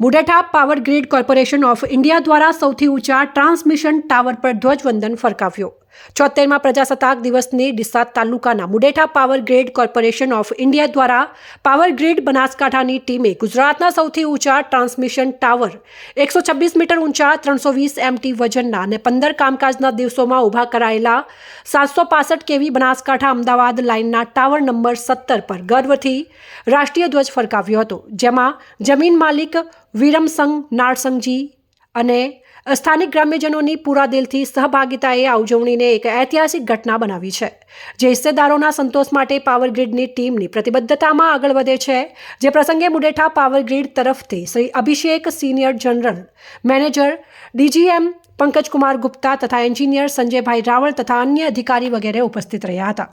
Mudetha power grid corporation of India દ્વારા સૌથી ઊંચા ટ્રાન્સમિશન ટાવર પર ધ્વજવંદન ફરકાવ્યો. ચોતેરમાં પ્રજાસત્તાક દિવસની ડીસા તાલુકાના Mudetha power grid corporation of India દ્વારા પાવર ગ્રીડ બનાસકાંઠાની ટીમે ગુજરાતના સૌથી ઊંચા ટ્રાન્સમિશન ટાવર, એકસો છવ્વીસ મીટર ઊંચા ત્રણસો વીસ એમટી વજનના અને પંદર કામકાજના દિવસોમાં ઊભા કરાયેલા સાતસો પાસઠ કેવી બનાસકાંઠા અમદાવાદ લાઇનના ટાવર નંબર સત્તર પર ગર્વથી રાષ્ટ્રીય ધ્વજ ફરકાવ્યો હતો, જેમાં જમીન માલિક વિરમસંગ, નારસંગજી અને સ્થાનિક ગ્રામ્યજનોની પૂરા દિલથી સહભાગિતાએ આ ઉજવણીને એક ઐતિહાસિક ઘટના બનાવી છે, જે હિસ્સેદારોના સંતોષ માટે પાવર ગ્રીડની ટીમની પ્રતિબદ્ધતામાં આગળ વધે છે. જે પ્રસંગે મુડેઠા પાવર ગ્રીડ તરફથી Shri Abhishek senior general manager DGM Pankajkumar Gupta તથા એન્જિનિયર સંજયભાઈ રાવળ તથા અન્ય અધિકારી વગેરે ઉપસ્થિત રહ્યા હતા.